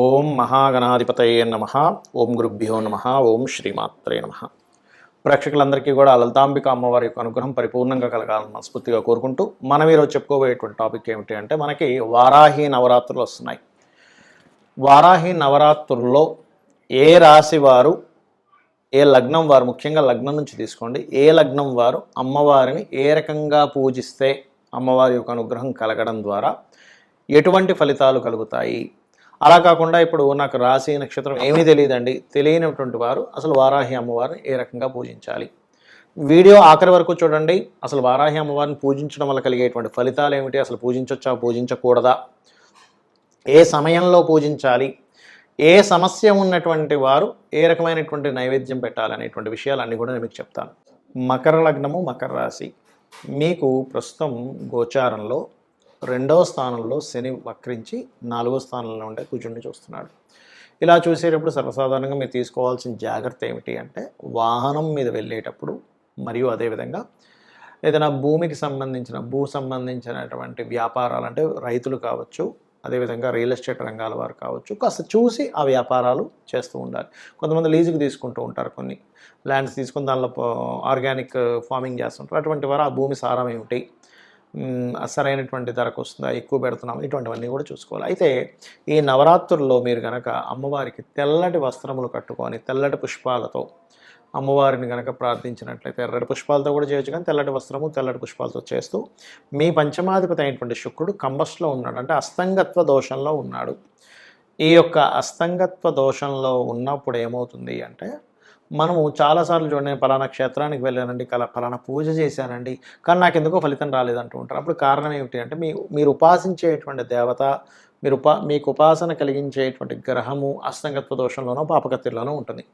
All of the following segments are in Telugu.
ఓం మహాగణాధిపతయే నమ. ఓం గురుభ్యో నమ. ఓం శ్రీమాత్రే నమ. ప్రేక్షకులందరికీ కూడా లలితాంబిక అమ్మవారి యొక్క అనుగ్రహం పరిపూర్ణంగా కలగాలని మనస్ఫూర్తిగా కోరుకుంటూ మనం ఈరోజు చెప్పుకోబోయేటువంటి టాపిక్ ఏమిటి అంటే మనకి వారాహి నవరాత్రులు వస్తున్నాయి. వారాహి నవరాత్రుల్లో ఏ రాశి వారు ఏ లగ్నం వారు ముఖ్యంగా లగ్నం నుంచి తీసుకోండి ఏ లగ్నం వారు అమ్మవారిని ఏ రకంగా పూజిస్తే అమ్మవారి యొక్క అనుగ్రహం కలగడం ద్వారా ఎటువంటి ఫలితాలు కలుగుతాయి? అలా కాకుండా ఇప్పుడు నాకు రాశి నక్షత్రం ఏమీ తెలియదండి. తెలియనటువంటి వారు అసలు వారాహి అమ్మవారిని ఏ రకంగా పూజించాలి? వీడియో ఆఖరి వరకు చూడండి. అసలు వారాహి అమ్మవారిని పూజించడం వల్ల కలిగేటువంటి ఫలితాలు ఏమిటి? అసలు పూజించవచ్చా పూజించకూడదా? ఏ సమయంలో పూజించాలి? ఏ సమస్య ఉన్నటువంటి వారు ఏ రకమైనటువంటి నైవేద్యం పెట్టాలనేటువంటి విషయాలన్నీ కూడా నేను మీకు చెప్తాను. మకర లగ్నము మకర రాశి. మీకు ప్రస్తుతం గోచారంలో రెండవ స్థానంలో శని వక్రించి నాలుగో స్థానంలో ఉండే కూర్చుండి చూస్తున్నాడు. ఇలా చూసేటప్పుడు సర్వసాధారణంగా మీరు తీసుకోవాల్సిన జాగ్రత్త ఏమిటి అంటే వాహనం మీద వెళ్ళేటప్పుడు మరియు అదేవిధంగా ఏదైనా భూమికి సంబంధించిన భూ సంబంధించినటువంటి వ్యాపారాలు అంటే రైతులు కావచ్చు అదేవిధంగా రియల్ ఎస్టేట్ రంగాల వారు కావచ్చు కాస్త చూసి ఆ వ్యాపారాలు చేస్తూ ఉండాలి. కొంతమంది లీజుకు తీసుకుంటూ ఉంటారు కొన్ని. ల్యాండ్స్ తీసుకుని దానిలో ఆర్గానిక్ ఫార్మింగ్ చేస్తుంటారు. అటువంటి వారు ఆ భూమి సారం ఏమిటి సరైనటువంటి ధరకు వస్తుందా ఎక్కువ పెడుతున్నాం ఇటువంటివన్నీ కూడా చూసుకోవాలి. అయితే ఈ నవరాత్రుల్లో మీరు కనుక అమ్మవారికి తెల్లటి వస్త్రములు కట్టుకొని తెల్లటి పుష్పాలతో అమ్మవారిని కనుక ప్రార్థించినట్లయితే ఎర్రటి పుష్పాలతో కూడా చేయొచ్చు కానీ తెల్లటి వస్త్రము తెల్లటి పుష్పాలతో చేస్తూ మీ పంచమాధిపతి అయినటువంటి శుక్రుడు కంబస్లో ఉన్నాడు. అంటే అస్తంగత్వ దోషంలో ఉన్నాడు. ఈ యొక్క అస్తంగత్వ దోషంలో ఉన్నప్పుడు ఏమవుతుంది అంటే మనము చాలాసార్లు చూడండి నేను పలానా క్షేత్రానికి వెళ్ళానండి కల పలానా పూజ చేశానండి కానీ నాకు ఎందుకో ఫలితం రాలేదంటూ ఉంటారు. అప్పుడు కారణం ఏమిటి అంటే మీ మీరు ఉపాసించేటువంటి దేవత మీరు ఉపా మీకు ఉపాసన కలిగించేటువంటి గ్రహము అస్తంగత్వ దోషంలోనో పాపకత్తిలోనో ఉంటుంది.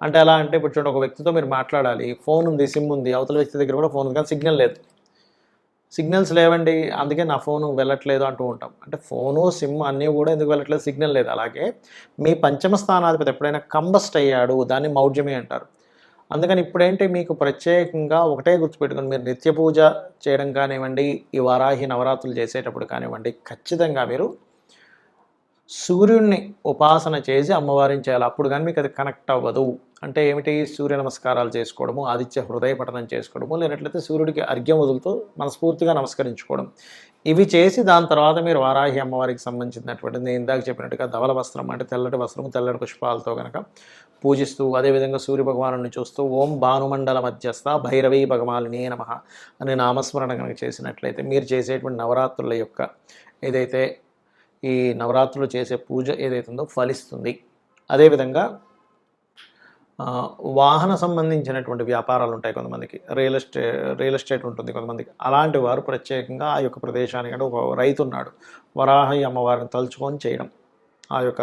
అంటే ఎలా అంటే ఇప్పుడు చూడండి ఒక వ్యక్తితో మీరు మాట్లాడాలి ఫోన్ ఉంది సిమ్ ఉంది అవతల వ్యక్తి దగ్గర కూడా ఫోన్ ఉంది కానీ సిగ్నల్ లేదు. సిగ్నల్స్ లేవండి అందుకే నా ఫోను వెళ్ళట్లేదు అంటూ ఉంటాం. అంటే ఫోను సిమ్ అన్నీ కూడా ఎందుకు వెళ్ళట్లేదు? సిగ్నల్ లేదు. అలాగే మీ పంచమ స్థానాధిపతి ఎప్పుడైనా కంబస్ట్ అయ్యాడు దాన్ని మౌఢ్యమే అంటారు. అందుకని ఇప్పుడేంటి మీకు ప్రత్యేకంగా ఒకటే గుర్తుపెట్టుకుని మీరు నిత్య పూజ చేయడం కానివ్వండి ఈ వారాహి నవరాత్రులు చేసేటప్పుడు కానివ్వండి ఖచ్చితంగా మీరు సూర్యుడిని ఉపాసన చేసి అమ్మవారిని చేయాలి. అప్పుడు కానీ మీకు అది కనెక్ట్ అవ్వదు. అంటే ఏమిటి? సూర్య నమస్కారాలు చేసుకోవడము ఆదిత్య హృదయ పఠనం చేసుకోవడము లేనట్లయితే సూర్యుడికి అర్ఘ్యం వదులుతూ మనస్ఫూర్తిగా నమస్కరించుకోవడం. ఇవి చేసి దాని తర్వాత మీరు వారాహి అమ్మవారికి సంబంధించినటువంటి నేను ఇందాక చెప్పినట్టుగా ధవల వస్త్రం అంటే తెల్లటి వస్త్రము తెల్లటి పుష్పాలతో కనుక పూజిస్తూ అదేవిధంగా సూర్య భగవాను చూస్తూ ఓం భానుమండల మధ్యస్థ భైరవీ భగవాలిని నమ అనే నామస్మరణ కనుక చేసినట్లయితే మీరు చేసేటువంటి నవరాత్రుల యొక్క ఏదైతే ఈ నవరాత్రులు చేసే పూజ ఏదైతుందో ఉందో ఫలిస్తుంది. అదేవిధంగా వాహన సంబంధించినటువంటి వ్యాపారాలు ఉంటాయి కొంతమందికి. రియల్ ఎస్టేట్ రియల్ ఎస్టేట్ ఉంటుంది కొంతమందికి. అలాంటి వారు ప్రత్యేకంగా ఆ యొక్క ప్రదేశానికి అంటే ఒక రైతు ఉన్నాడు వరాహి అమ్మవారిని తలుచుకొని చేయడం. ఆ యొక్క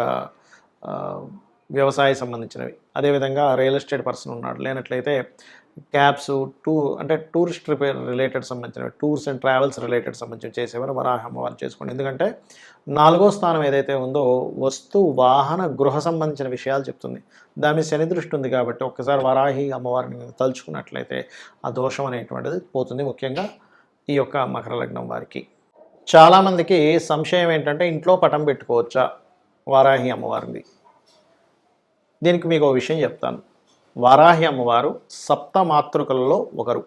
వ్యవసాయ సంబంధించినవి. అదేవిధంగా రియల్ ఎస్టేట్ పర్సన్ ఉన్నాడు. లేనట్లయితే క్యాబ్స్ టూ అంటే టూరిస్ట్ రిపేర్ రిలేటెడ్ సంబంధించిన టూర్స్ అండ్ ట్రావెల్స్ రిలేటెడ్ సంబంధించి చేసేవారు వరాహమ్మ అమ్మవారిని చేసుకోండి. ఎందుకంటే నాలుగో స్థానం ఏదైతే ఉందో వస్తు వాహన గృహ సంబంధించిన విషయాలు చెప్తుంది. దాని మీద శని దృష్టి ఉంది కాబట్టి ఒక్కసారి వరాహి అమ్మవారిని తలుచుకున్నట్లయితే ఆ దోషం అనేటువంటిది పోతుంది ముఖ్యంగా ఈ యొక్క మకర లగ్నం వారికి. చాలామందికి సంశయం ఏంటంటే ఇంట్లో పటం పెట్టుకోవచ్చా వారాహి అమ్మవారిది? దీనికి మీకు ఒక విషయం చెప్తాను. వారాహి అమ్మవారు సప్త మాతృకలలో ఒకరు.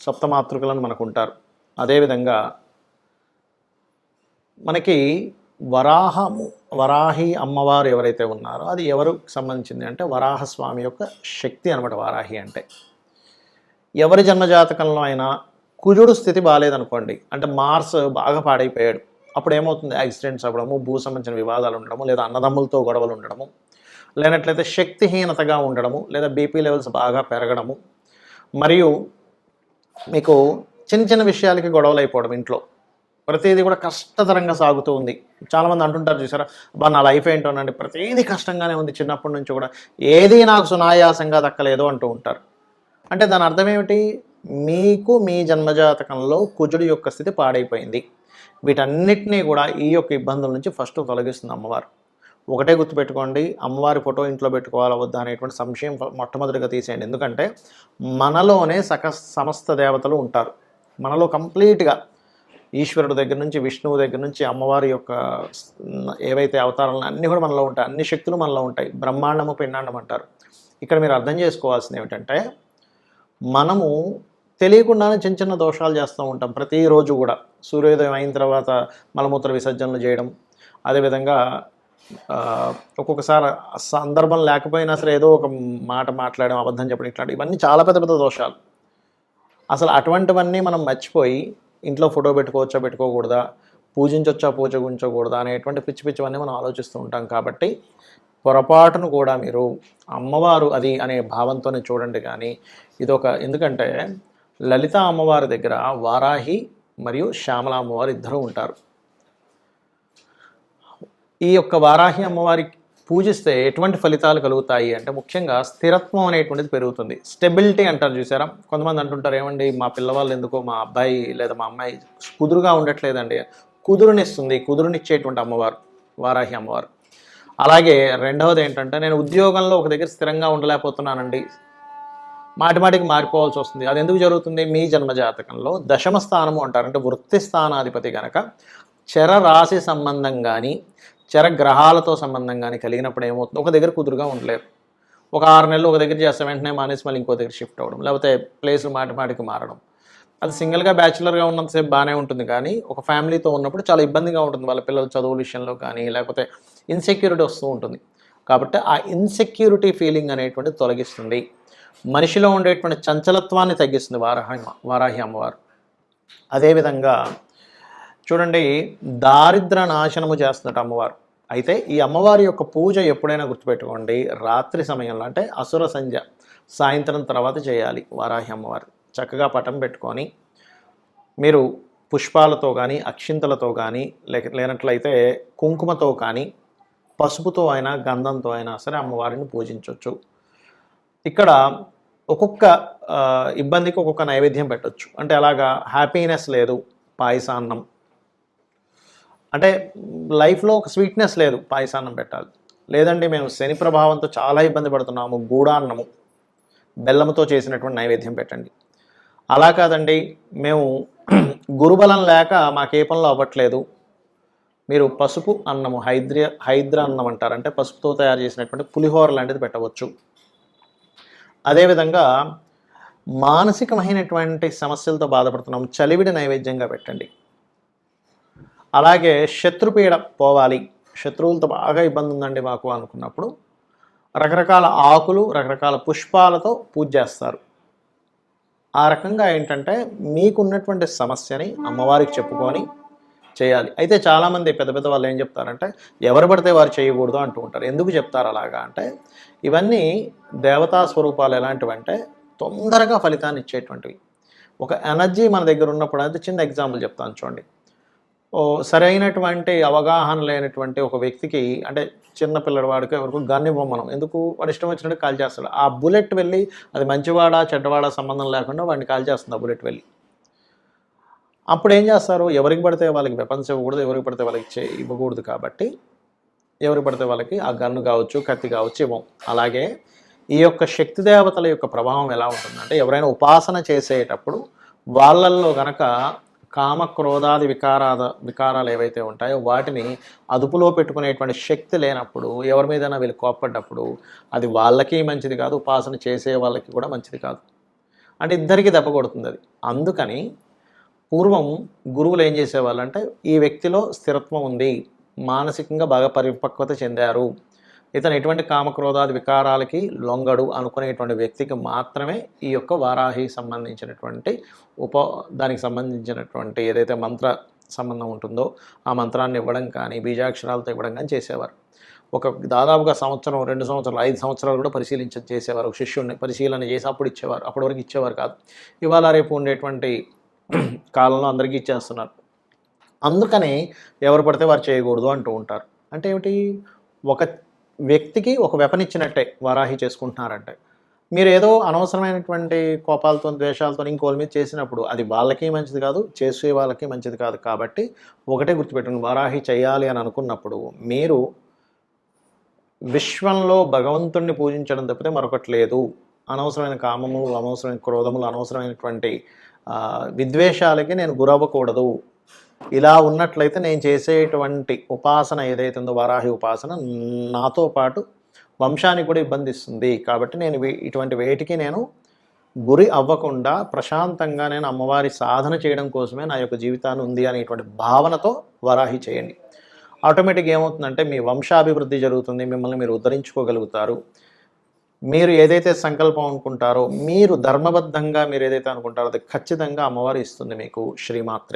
సప్త మాతృకలను మనకు ఉంటారు అదేవిధంగా మనకి వరాహము వరాహి అమ్మవారు ఎవరైతే ఉన్నారో అది ఎవరికి సంబంధించింది అంటే వరాహస్వామి యొక్క శక్తి అనమాట వారాహి అంటే. ఎవరి జన్మజాతకంలో అయినా కుజుడు స్థితి బాగాలేదనుకోండి అంటే మార్స్ బాగా పాడైపోయాడు అప్పుడు ఏమవుతుంది యాక్సిడెంట్స్ అవ్వడము భూ సంబంధించిన వివాదాలు ఉండడము లేదా అన్నదమ్ములతో గొడవలు ఉండడము లేనట్లయితే శక్తిహీనతగా ఉండడము లేదా బీపీ లెవెల్స్ బాగా పెరగడము. మరియు మీకు చిన్న చిన్న విషయాలకి గొడవలు అయిపోవడం ఇంట్లో. ప్రతిదీ కూడా కష్టతరంగా సాగుతూ ఉంది. చాలామంది అంటుంటారు చూసారా బా నా లైఫ్ ఏంటోనండి ప్రతిదీ కష్టంగానే ఉంది చిన్నప్పటి నుంచి కూడా. ఏది నాకు సునాయాసంగా దక్కలేదు అంటూ ఉంటారు. అంటే దాని అర్థం ఏమిటి? మీకు మీ జన్మజాతకంలో కుజుడి యొక్క స్థితి పాడైపోయింది. వీటన్నిటినీ కూడా ఈ యొక్క ఇబ్బందుల నుంచి ఫస్ట్ తొలగిస్తుంది అమ్మవారు. ఒకటే గుర్తుపెట్టుకోండి అమ్మవారి ఫోటో ఇంట్లో పెట్టుకోవాలా వద్దా అనేటువంటి సంశయం మొట్టమొదటిగా తీసేయండి. ఎందుకంటే మనలోనే సక సమస్త దేవతలు ఉంటారు. మనలో కంప్లీట్గా ఈశ్వరుడు దగ్గర నుంచి విష్ణువు దగ్గర నుంచి అమ్మవారి యొక్క ఏవైతే అవతారాలను అన్నీ కూడా మనలో ఉంటాయి. అన్ని శక్తులు మనలో ఉంటాయి. బ్రహ్మాండము పిండాండం అంటారు. ఇక్కడ మీరు అర్థం చేసుకోవాల్సింది ఏమిటంటే మనము తెలియకుండానే చిన్న చిన్న దోషాలు చేస్తూ ఉంటాం. ప్రతిరోజు కూడా సూర్యోదయం అయిన తర్వాత మలమూత్ర విసర్జనలు చేయడం అదేవిధంగా ఒక్కొక్కసారి సందర్భం లేకపోయినా సరే ఏదో ఒక మాట మాట్లాడడం అబద్ధం చెప్పడం ఇట్లాంటి ఇవన్నీ చాలా పెద్ద పెద్ద దోషాలు. అసలు అటువంటివన్నీ మనం మర్చిపోయి ఇంట్లో ఫోటో పెట్టుకోవచ్చా పెట్టుకోకూడదా పూజించవచ్చా పూజగుంచకూడదా అనేటువంటి పిచ్చి పిచ్చివన్నీ మనం ఆలోచిస్తూ ఉంటాం కాబట్టి పొరపాటును కూడా మీరు అమ్మవారు అది అనే భావంతోనే చూడండి కానీ ఇదొక ఎందుకంటే లలిత అమ్మవారి దగ్గర వారాహి మరియు శ్యామల అమ్మవారు ఇద్దరు ఉంటారు. ఈ యొక్క వారాహి అమ్మవారి పూజిస్తే ఎటువంటి ఫలితాలు కలుగుతాయి అంటే ముఖ్యంగా స్థిరత్వం అనేటువంటిది పెరుగుతుంది. స్టెబిలిటీ అంటారు చూసారా? కొంతమంది అంటుంటారు ఏమండి మా పిల్లవాళ్ళు ఎందుకో మా అబ్బాయి లేదా మా అమ్మాయి కుదురుగా ఉండట్లేదండి. కుదురునిస్తుంది కుదురునిచ్చేటువంటి అమ్మవారు వారాహి అమ్మవారు. అలాగే రెండవది ఏంటంటే నేను ఉద్యోగంలో ఒక దగ్గర స్థిరంగా ఉండలేకపోతున్నానండి. మాటి మాటికి మారిపోవాల్సి వస్తుంది. అది ఎందుకు జరుగుతుంది? మీ జన్మజాతకంలో దశమ స్థానము అంటారు. అంటే వృత్తి స్థానాధిపతి కనుక చర రాశి సంబంధం కానీ చరగ్రహాలతో సంబంధం కానీ కలిగినప్పుడు ఏమవుతుంది? ఒక దగ్గర కుదురుగా ఉండలేరు. ఒక ఆరు నెలలు ఒక దగ్గర చేస్తే వెంటనే మానేసి మళ్ళీ ఇంకో దగ్గర షిఫ్ట్ అవ్వడం లేకపోతే ప్లేస్ మాటి మాటికి మారడం. అది సింగిల్గా బ్యాచులర్గా ఉన్నంతసేపు బాగానే ఉంటుంది కానీ ఒక ఫ్యామిలీతో ఉన్నప్పుడు చాలా ఇబ్బందిగా ఉంటుంది. వాళ్ళ పిల్లల చదువు విషయంలో కానీ లేకపోతే ఇన్సెక్యూరిటీ వస్తూ ఉంటుంది. కాబట్టి ఆ ఇన్సెక్యూరిటీ ఫీలింగ్ అనేటువంటిది తొలగిస్తుంది. మనిషిలో ఉండేటువంటి చంచలత్వాన్ని తగ్గిస్తుంది వారాహి వారాహి అమ్మవారు. అదేవిధంగా చూడండి దారిద్ర నాశనము చేస్తున్నట్టు అమ్మవారు. అయితే ఈ అమ్మవారి యొక్క పూజ ఎప్పుడైనా గుర్తుపెట్టుకోండి. రాత్రి సమయంలో అంటే అసుర సంధ్య. సాయంత్రం తర్వాత చేయాలి వారాహి అమ్మవారు. చక్కగా పటం పెట్టుకొని మీరు పుష్పాలతో కానీ అక్షింతలతో కానీ లేక లేనట్లయితే కుంకుమతో కానీ పసుపుతో అయినా గంధంతో అయినా సరే అమ్మవారిని పూజించవచ్చు ఇక్కడ ఒక్కొక్క ఇబ్బందికి ఒక్కొక్క నైవేద్యం పెట్టొచ్చు. అంటే అలాగా హ్యాపీనెస్ లేదు పాయసాన్నం. అంటే లైఫ్లో ఒక స్వీట్నెస్ లేదు పాయసాన్నం పెట్టాలి. లేదండి మేము శని ప్రభావంతో చాలా ఇబ్బంది పడుతున్నాము గూడాన్నము బెల్లంతో చేసినటువంటి నైవేద్యం పెట్టండి. అలా కాదండి మేము గురుబలం లేక మాకే పనులు అవ్వట్లేదు. మీరు పసుపు అన్నము హైద్ర హైద్ర అన్నం అంటారు. అంటే పసుపుతో తయారు చేసినటువంటి పులిహోర లాంటిది పెట్టవచ్చు. అదేవిధంగా మానసికమైనటువంటి సమస్యలతో బాధపడుతున్నాం చలివిడి నైవేద్యంగా పెట్టండి. అలాగే శత్రుపీడ పోవాలి. శత్రువులతో బాగా ఇబ్బంది ఉందండి మాకు అనుకున్నప్పుడు. రకరకాల ఆకులు రకరకాల పుష్పాలతో పూజ చేస్తారు. ఆ రకంగా ఏంటంటే మీకున్నటువంటి సమస్యని అమ్మవారికి చెప్పుకొని చేయాలి. అయితే చాలామంది పెద్ద పెద్ద వాళ్ళు ఏం చెప్తారంటే ఎవరు పడితే వారు చేయకూడదు అంటూ ఉంటారు. ఎందుకు చెప్తారు అలాగా అంటే ఇవన్నీ దేవతా స్వరూపాలు ఎలాంటివంటే తొందరగా ఫలితాన్ని ఇచ్చేటువంటివి. ఒక ఎనర్జీ మన దగ్గర ఉన్నప్పుడు అయితే చిన్న ఎగ్జాంపుల్ చెప్తాను చూడండి. సరైనటువంటి అవగాహన లేనటువంటి ఒక వ్యక్తికి అంటే చిన్న పిల్లవాడికి ఎవరికి గన్ ఇవ్వం మనం ఎందుకు? వాడు ఇష్టం వచ్చినట్టు కాల్ చేస్తాడు. ఆ బుల్లెట్ వెళ్ళి అది మంచివాడా చెడ్డవాడా సంబంధం లేకుండా వాడిని కాల్ చేస్తుంది ఆ బుల్లెట్ వెళ్ళి. అప్పుడు ఏం చేస్తారు? ఎవరికి పడితే వాళ్ళకి వెపన్స్ ఇవ్వకూడదు ఎవరికి పడితే వాళ్ళకి చే ఇవ్వకూడదు కాబట్టి ఎవరికి పడితే వాళ్ళకి ఆ గన్ను కావచ్చు కత్తి కావచ్చు ఇవ్వం. అలాగే ఈ యొక్క శక్తి దేవతల యొక్క ప్రభావం ఎలా ఉంటుందంటే ఎవరైనా ఉపాసన చేసేటప్పుడు వాళ్ళల్లో గనక కామ క్రోధాది వికారాద వికారాలు ఏవైతే ఉంటాయో వాటిని అదుపులో పెట్టుకునేటువంటి శక్తి లేనప్పుడు ఎవరి మీదైనా వీళ్ళు కోప్పడ్డప్పుడు అది వాళ్ళకి మంచిది కాదు ఉపాసన చేసే వాళ్ళకి కూడా మంచిది కాదు. అంటే ఇద్దరికీ దెబ్బ కొడుతుంది అది. అందుకని పూర్వం గురువులు ఏం చేసేవాళ్ళు అంటే ఈ వ్యక్తిలో స్థిరత్వం ఉంది మానసికంగా బాగా పరిపక్వత చెందారు ఇతను ఎటువంటి కామక్రోధాది వికారాలకి లొంగడు అనుకునేటువంటి వ్యక్తికి మాత్రమే ఈ యొక్క వారాహి సంబంధించినటువంటి ఉప దానికి సంబంధించినటువంటి ఏదైతే మంత్ర సంబంధం ఉంటుందో ఆ మంత్రాన్ని ఇవ్వడం కానీ బీజాక్షరాలతో ఇవ్వడం కానీ చేసేవారు. ఒక దాదాపుగా సంవత్సరం రెండు సంవత్సరాలు ఐదు సంవత్సరాలు కూడా పరిశీలించ చేసేవారు. ఒక శిష్యుడిని పరిశీలన చేసి అప్పుడు ఇచ్చేవారు. అప్పటి వరకు ఇచ్చేవారు కాదు. ఇవాళ రేపు ఉండేటువంటి కాలంలో అందరికీ ఇచ్చేస్తున్నారు. అందుకని ఎవరు పడితే వారు చేయకూడదు అంటూ ఉంటారు. అంటే ఏమిటి? ఒక వ్యక్తికి ఒక వెపన్ ఇచ్చినట్టే వారాహి చేసుకుంటున్నారంటే. మీరు ఏదో అనవసరమైనటువంటి కోపాలతో ద్వేషాలతో ఇంకోళ్ళ మీద చేసినప్పుడు అది వాళ్ళకి మంచిది కాదు చేసే వాళ్ళకి మంచిది కాదు. కాబట్టి ఒకటే గుర్తుపెట్టండి వారాహి చేయాలి అని అనుకున్నప్పుడు మీరు విశ్వంలో భగవంతుణ్ణి పూజించడం తప్పితే మరొకటి లేదు. అనవసరమైన కామములు అనవసరమైన క్రోధములు అనవసరమైనటువంటి విద్వేషాలకి నేను గురవ్వకూడదు. ఇలా ఉన్నట్లయితే నేను చేసేటువంటి ఉపాసన ఏదైతే ఉందో వారాహి ఉపాసన నాతో పాటు వంశానికి కూడా ఇబ్బంది ఇస్తుంది కాబట్టి నేను ఇటువంటి వేటికి నేను గురి అవ్వకుండా ప్రశాంతంగా నేను అమ్మవారి సాధన చేయడం కోసమే నా యొక్క జీవితాన్ని ఉంది అనేటువంటి భావనతో వరాహి చేయండి. ఆటోమేటిక్గా ఏమవుతుందంటే మీ వంశాభివృద్ధి జరుగుతుంది మిమ్మల్ని మీరు ఉద్ధరించుకోగలుగుతారు. మీరు ఏదైతే సంకల్పం అనుకుంటారో మీరు ధర్మబద్ధంగా మీరు ఏదైతే అనుకుంటారో అది ఖచ్చితంగా అమ్మవారు ఇస్తుంది మీకు శ్రీమాత్రే